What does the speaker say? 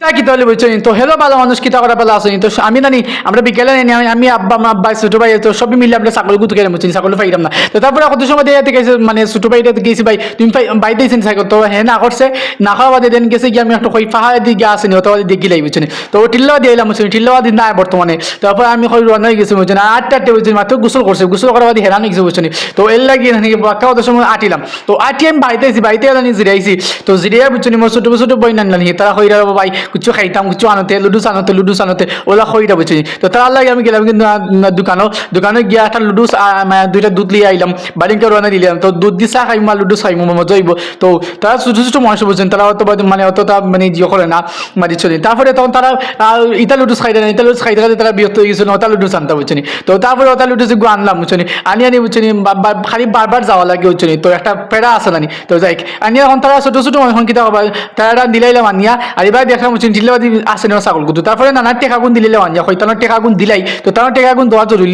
তা কি তাহলে বুঝছ তো হেলো ভালো মানুষ কিতা করা ভালো আসেনি তো আমি জানি আমরা বিকেলে নেই আমি- আব্বা, মা, আব্বা, ছোট ভাই, তো সবই মিলে আমরা ছাগল গুতো কেন বুঝছি ছাগল পাইলাম না তো তারপরে কত সময় দিয়ে গেছে মানে ছোট ভাইটা গেছি, ভাই তুমি বাই দিয়েছেন ছাগল। তো হ্যাঁ না করছে, না খাওয়া বাদে দেন গেছে গিয়ে আমি একটা কই পাহাড়ের দিকে আসেনি ওটা বাদে দেখি লাই বুঝছি তো ও টিল্লাও দিয়ে এলাম বুঝছি টিল্লাও দিন না বর্তমানে। তারপর আমি কই রান্না হয়ে গেছি বুঝছি আটটা আটটা বুঝছি মাত্র গোসল করছে, গোসল করার বাদে হেরান গেছে বুঝছি তো এর লাগিয়ে নাকি বাক্কা কত সময় আটিলাম। তো আটি আমি বাইতে আইছি বাইতে এলানি জিরাইছি তো জিরিয়া বুঝছি মোর ছোট ছোট বই নানলানি তারা কইরা ভাই কিছু খাইতাম কিছু আনতে লুডুস আনতে লুডুস আনতে ওলা কইরা বুঝছি তো তার লাগে আমি গেলাম কিন্তু দোকানও দোকানে গিয়া একটা লুডুস মানে দুইটা দুধ লিয়ে আইলাম বাড়িকে রান্না দিলাম তো দুধ দিছা খাইমা লুডুস খাইমু মজা হইব তো তারা ছোট ছোট মানুষ বুঝছেন তারা অত মানে অতটা মানে জিও করে না মানে চলে। তারপরে তখন তারা ইটা লুডুস খাইতে না ইটা লুডুস খাইতে খাইতে তারা বিরক্ত হয়ে গেছিল ওটা লুডুস আনতে বুঝছেন তো তারপরে ওটা লুডুস গু আনলাম বুঝছেন আনি আনি বুঝছেন খালি বারবার যাওয়া লাগে বুঝছেন তো একটা পেড়া আছে নানি তো যাই আনি এখন তারা ছোট ছোট মানুষ কিতা তারা দিলাইলাম আনিয়া। আর এবার দেখলাম বুঝছেন জিল্লাবাদি আসে না ছাগল কুতু তারপরে নানা টেকাগুন দিলে লেওয়ান যা হয়তো টেকা গুণ দিলাই, তো তারা টেকাগুন দেওয়া জরুরি।